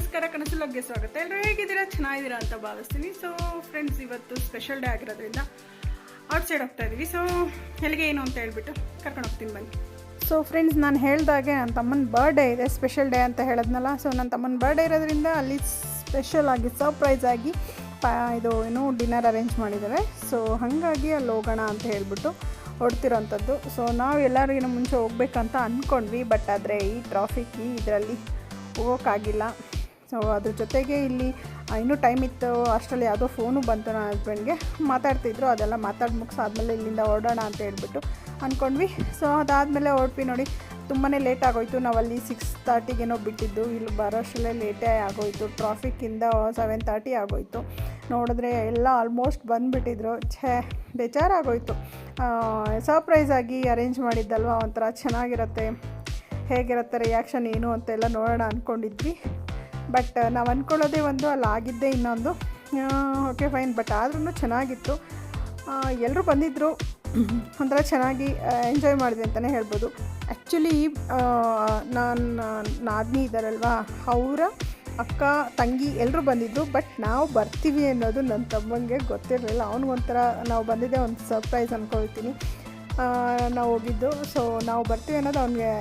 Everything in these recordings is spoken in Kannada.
ನಮಸ್ಕಾರ ಕನಸು ಲಗ್ಗೆ ಸ್ವಾಗತ. ಎಲ್ಲರೂ ಹೇಗಿದ್ದೀರಾ? ಚೆನ್ನಾಗಿದ್ದೀರಾ ಅಂತ ಭಾವಿಸ್ತೀನಿ. ಸೊ ಫ್ರೆಂಡ್ಸ್ ಇವತ್ತು ಸ್ಪೆಷಲ್ ಡೇ ಆಗಿರೋದ್ರಿಂದ ಔಟ್ ಸೈಡ್ ಹೋಗ್ತಾ ಇದ್ದೀವಿ ಸೊ ಎಲ್ಲಿಗೆ ಏನು ಅಂತ ಹೇಳ್ಬಿಟ್ಟು ಕರ್ಕೊಂಡು ಹೋಗ್ತೀನಿ ಬನ್ನಿ. ಸೊ ಫ್ರೆಂಡ್ಸ್ ನಾನು ಹೇಳ್ದಾಗೆ ನನ್ನ ತಮ್ಮನ ಬರ್ಡೇ ಇದೆ ಸ್ಪೆಷಲ್ ಡೇ ಅಂತ ಹೇಳೋದ್ನಲ್ಲ. ಸೊ ನನ್ನ ತಮ್ಮನ ಬರ್ಡೇ ಇರೋದ್ರಿಂದ ಅಲ್ಲಿ ಸ್ಪೆಷಲ್ ಆಗಿ ಸರ್ಪ್ರೈಸ್ ಆಗಿ ಇದು ಏನು ಡಿನ್ನರ್ ಅರೇಂಜ್ ಮಾಡಿದ್ದಾರೆ. ಸೊ ಹಾಗಾಗಿ ಅಲ್ಲಿ ಹೋಗೋಣ ಅಂತ ಹೇಳ್ಬಿಟ್ಟು ಹೊಡ್ತಿರೋಂಥದ್ದು ಸೊ ನಾವು ಎಲ್ಲರಿಗಿನ ಮುಂಚೆ ಹೋಗ್ಬೇಕಂತ ಅಂದ್ಕೊಂಡ್ವಿ ಬಟ್ ಆದರೆ ಈ ಟ್ರಾಫಿಕ್ ಈ ಇದರಲ್ಲಿ ಹೋಗೋಕ್ಕಾಗಿಲ್ಲ ಸೊ ಅದ್ರ ಜೊತೆಗೆ ಇಲ್ಲಿ ಇನ್ನೂ ಟೈಮ್ ಇತ್ತು, ಅಷ್ಟರಲ್ಲಿ ಯಾವುದೋ ಫೋನು ಬಂತು ನನ್ನ ಹಸ್ಬೆಂಡ್ಗೆ ಮಾತಾಡ್ತಿದ್ರು, ಅದೆಲ್ಲ ಮಾತಾಡಿ ಮುಗಿಸಾದ್ಮೇಲೆ ಇಲ್ಲಿಂದ ಹೊರಡೋಣ ಅಂತ ಹೇಳ್ಬಿಟ್ಟು ಅಂದ್ಕೊಂಡ್ವಿ ಸೊ ಅದಾದಮೇಲೆ ಹೊರಟ್ವಿ ನೋಡಿ ತುಂಬಾ ಲೇಟ್ ಆಗೋಯ್ತು. ನಾವಲ್ಲಿ ಸಿಕ್ಸ್ ತರ್ಟಿಗೇನೋ ಬಿಟ್ಟಿದ್ದು. ಇಲ್ಲಿ ಬರೋಷ್ಟರಲ್ಲೇ ಲೇಟೇ ಆಗೋಯ್ತು. ಟ್ರಾಫಿಕ್ಕಿಂದ ಸೆವೆನ್ ತರ್ಟಿ ಆಗೋಯ್ತು. ನೋಡಿದ್ರೆ ಎಲ್ಲ ಆಲ್ಮೋಸ್ಟ್ ಬಂದುಬಿಟ್ಟಿದ್ರು. ಛೇ, ಬೇಜಾರಾಗೋಯ್ತು. ಸರ್ಪ್ರೈಸ್ ಆಗಿ ಅರೇಂಜ್ ಮಾಡಿದ್ದಲ್ವ? ಒಂಥರ ಚೆನ್ನಾಗಿರುತ್ತೆ. ಹೇಗಿರುತ್ತೆ ರಿಯಾಕ್ಷನ್ ಏನು ಅಂತೆಲ್ಲ ನೋಡೋಣ ಅಂದ್ಕೊಂಡಿದ್ವಿ ಬಟ್ ನಾವು ಅಂದ್ಕೊಳ್ಳೋದೇ ಒಂದು, ಅಲ್ಲಿ ಆಗಿದ್ದೇ ಇನ್ನೊಂದು. ಓಕೆ ಫೈನ್ ಬಟ್ ಆದ್ರೂ ಚೆನ್ನಾಗಿತ್ತು. ಎಲ್ಲರೂ ಬಂದಿದ್ದರು ಒಂಥರ ಚೆನ್ನಾಗಿ ಎಂಜಾಯ್ ಮಾಡಿದೆ ಅಂತಲೇ ಹೇಳ್ಬೋದು. ಆ್ಯಕ್ಚುಲಿ ನಾನು, ನಾದಿನಿ ಇದ್ದಾರಲ್ವಾ ಅವರ ಅಕ್ಕ, ತಂಗಿ ಎಲ್ಲರೂ ಬಂದಿದ್ದರು ಬಟ್ ನಾವು ಬರ್ತೀವಿ ಅನ್ನೋದು ನನ್ನ ತಮ್ಮಂಗೆ ಗೊತ್ತಿರಲಿಲ್ಲ. ಅವನಿಗೊಂಥರ ನಾವು ಬಂದಿದ್ದೆ ಒಂದು ಸರ್ಪ್ರೈಸ್ ಅಂದ್ಕೊಳ್ತೀನಿ ನಾವು ಹೋಗಿದ್ದು. ಸೊ ನಾವು ಬರ್ತೀವಿ ಅನ್ನೋದು ಅವ್ನಿಗೆ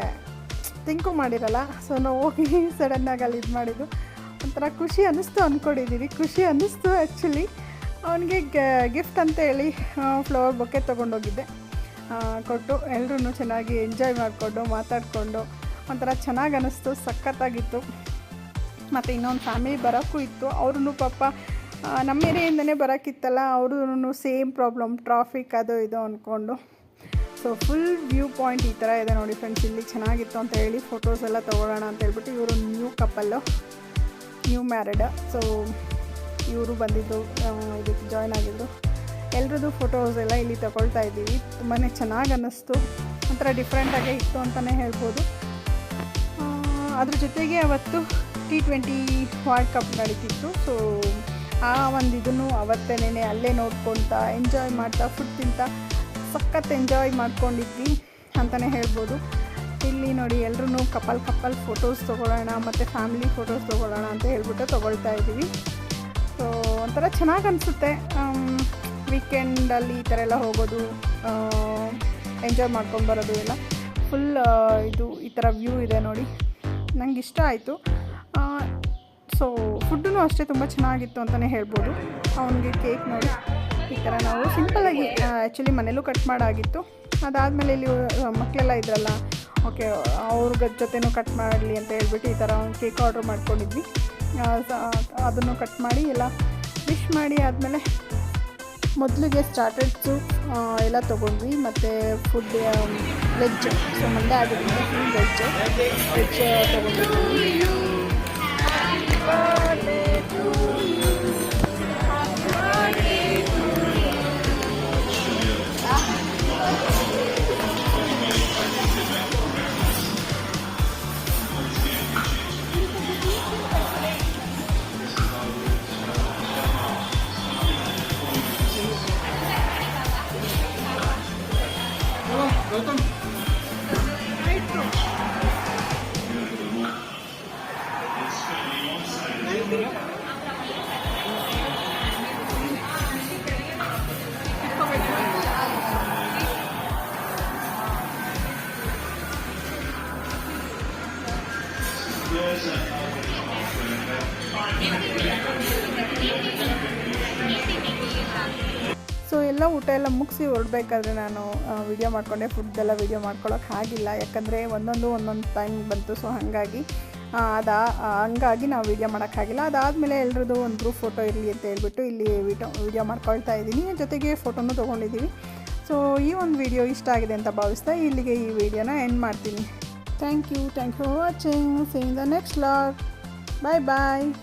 ಥಿಂಕು ಮಾಡಿರಲ್ಲ. ಸೊ ನಾವು ಹೋಗಿ ಸಡನ್ನಾಗಿ ಅಲ್ಲಿ ಇದು ಮಾಡಿದ್ದು. ಒಂಥರ ಖುಷಿ ಅನ್ನಿಸ್ತು ಅಂದ್ಕೊಂಡಿದ್ದೀವಿ ಖುಷಿ ಅನ್ನಿಸ್ತು ಆ್ಯಕ್ಚುಲಿ ಅವನಿಗೆ ಗಿಫ್ಟ್ ಅಂತ ಹೇಳಿ ಫ್ಲವರ್ ಬೊಕ್ಕೆ ತೊಗೊಂಡೋಗಿದ್ದೆ. ಕೊಟ್ಟು ಎಲ್ಲರೂ ಚೆನ್ನಾಗಿ ಎಂಜಾಯ್ ಮಾಡಿಕೊಂಡು, ಮಾತಾಡಿಕೊಂಡು, ಒಂಥರ ಚೆನ್ನಾಗಿ ಅನ್ನಿಸ್ತು, ಸಖತ್ತಾಗಿತ್ತು. ಮತ್ತು ಇನ್ನೊಂದು ಫ್ಯಾಮಿಲಿ ಬರೋಕ್ಕೂ ಇತ್ತು. ಅವ್ರೂ ಪಾಪ ನಮ್ಮ ಏರಿಯಿಂದನೇ ಬರೋಕ್ಕಿತ್ತಲ್ಲ. ಅವ್ರೂ ಸೇಮ್ ಪ್ರಾಬ್ಲಮ್ ಟ್ರಾಫಿಕ್ ಅದು ಇದು ಅಂದ್ಕೊಂಡು ಸೊ ಫುಲ್ ವ್ಯೂ ಪಾಯಿಂಟ್ ಈ ಥರ ಇದೆ ನೋಡಿ ಫ್ರೆಂಡ್ಸ್ ಇಲ್ಲಿ ಚೆನ್ನಾಗಿತ್ತು ಅಂತ ಹೇಳಿ ಫೋಟೋಸ್ ಎಲ್ಲ ತೊಗೊಳ್ಳೋಣ ಅಂತ ಹೇಳ್ಬಿಟ್ಟು ಇವರು new couple new married so ಇವರು ಬಂದಿದ್ದು ಇದಕ್ಕೆ ಜಾಯ್ನ್ ಆಗಿದ್ದು. ಎಲ್ರದ್ದು ಫೋಟೋಸ್ ಎಲ್ಲ ಇಲ್ಲಿ ತಗೊಳ್ತಾ ಇದ್ದೀವಿ. ತುಂಬಾ ಚೆನ್ನಾಗಿ ಅನ್ನಿಸ್ತು. ಒಂಥರ ಡಿಫ್ರೆಂಟಾಗೇ ಇತ್ತು ಅಂತಲೇ ಹೇಳ್ಬೋದು. ಅದ್ರ ಜೊತೆಗೆ ಅವತ್ತು ಟಿ ಟ್ವೆಂಟಿ ವರ್ಲ್ಡ್ ಕಪ್ ನಡೀತಿತ್ತು. ಸೊ ಆ ಒಂದು ಇದನ್ನು ಅವತ್ತೇನೆ ಅಲ್ಲೇ ನೋಡ್ಕೊಳ್ತಾ ಎಂಜಾಯ್ ಮಾಡ್ತಾ ಫುಡ್ ತಿಂತಾ ಸಖತ್ ಎಂಜಾಯ್ ಮಾಡ್ಕೊಂಡಿದ್ವಿ ಅಂತಲೇ ಹೇಳ್ಬೋದು. ಇಲ್ಲಿ ನೋಡಿ ಎಲ್ಲರೂ ಕಪಲ್ ಕಪಲ್ ಫೋಟೋಸ್ ತೊಗೊಳ್ಳೋಣ, ಮತ್ತು ಫ್ಯಾಮಿಲಿ ಫೋಟೋಸ್ ತೊಗೊಳ್ಳೋಣ ಅಂತ ಹೇಳ್ಬಿಟ್ಟು ತೊಗೊಳ್ತಾ ಇದ್ದೀವಿ. ಸೊ ಒಂಥರ ಚೆನ್ನಾಗಿ ಅನಿಸುತ್ತೆ. ವೀಕೆಂಡಲ್ಲಿ ಈ ಥರ ಎಲ್ಲ ಹೋಗೋದು ಎಂಜಾಯ್ ಮಾಡ್ಕೊಂಡು ಬರೋದು ಎಲ್ಲ. ಫುಲ್ ಇದು ಈ ಥರ ವ್ಯೂ ಇದೆ ನೋಡಿ. ನನಗೆ ಇಷ್ಟ ಆಯಿತು. ಸೊ ಫುಡ್ಡೂ ಅಷ್ಟೇ ತುಂಬ ಚೆನ್ನಾಗಿತ್ತು ಅಂತಲೇ ಹೇಳ್ಬೋದು. ಅವನಿಗೆ ಕೇಕ್ ನೋಡಿ. ಈ ಥರ ನಾವು ಸಿಂಪಲಾಗಿ ಆ್ಯಕ್ಚುಲಿ ಮನೇಲೂ ಕಟ್ ಮಾಡಾಗಿತ್ತು. ಅದಾದಮೇಲೆ ಇಲ್ಲಿ ಮಕ್ಕಳೆಲ್ಲ ಇದ್ರಲ್ಲ, ಓಕೆ ಅವ್ರ ಜೊತೆನೂ ಕಟ್ ಮಾಡಲಿ ಅಂತ ಹೇಳ್ಬಿಟ್ಟು ಈ ಥರ ಒಂದು ಕೇಕ್ ಆರ್ಡ್ರ್ ಮಾಡ್ಕೊಂಡಿದ್ವಿ. ಅದನ್ನು ಕಟ್ ಮಾಡಿ ಎಲ್ಲ ವಿಶ್ ಮಾಡಿ ಆದಮೇಲೆ ಮೊದಲಿಗೆ ಸ್ಟಾರ್ಟರ್ಸು ಎಲ್ಲ ತೊಗೊಂಡ್ವಿ. ಮತ್ತು ಫುಡ್ ವೆಜ್ ಸೊ ಮಂಡೆ ಆಗಿದ್ದರಿಂದ ವೆಜ್ ವೆಜ್ ತೊಗೊಂಡಿದ್ವಿ. ಸೊ ಎಲ್ಲ ಊಟ ಎಲ್ಲ ಮುಗಿಸಿ ಹೊರಡ್ಬೇಕಾದ್ರೆ ನಾನು ವಿಡಿಯೋ ಮಾಡಿಕೊಂಡೆ. ಫುಡ್ಡೆಲ್ಲ ವಿಡಿಯೋ ಮಾಡ್ಕೊಳ್ಳೋಕೆ ಆಗಿಲ್ಲ. ಯಾಕಂದರೆ ಒಂದೊಂದು ಒಂದೊಂದು ಟೈಮ್ ಬಂತು. ಸೊ ಹಾಗಾಗಿ ಅದ ಹಂಗಾಗಿ ನಾವು ವಿಡಿಯೋ ಮಾಡೋಕ್ಕಾಗಿಲ್ಲ ಅದಾದಮೇಲೆ ಎಲ್ರದ್ದು ಒಂದು ಗ್ರೂಪ್ ಫೋಟೋ ಇರಲಿ ಅಂತ ಹೇಳ್ಬಿಟ್ಟು ಇಲ್ಲಿ ವಿಡಿಯೋ ವಿಡಿಯೋ ಮಾಡ್ಕೊಳ್ತಾ ಇದ್ದೀನಿ. ಜೊತೆಗೆ ಫೋಟೋನು ತೊಗೊಂಡಿದ್ದೀವಿ ಸೊ ಈ ಒಂದು ವಿಡಿಯೋ ಇಷ್ಟ ಆಗಿದೆ ಅಂತ ಭಾವಿಸ್ತಾ ಇಲ್ಲಿಗೆ ಈ ವಿಡಿಯೋನ ಎಂಡ್ ಮಾಡ್ತೀನಿ. Thank you. Thank you for watching. See you in the next vlog. Bye bye.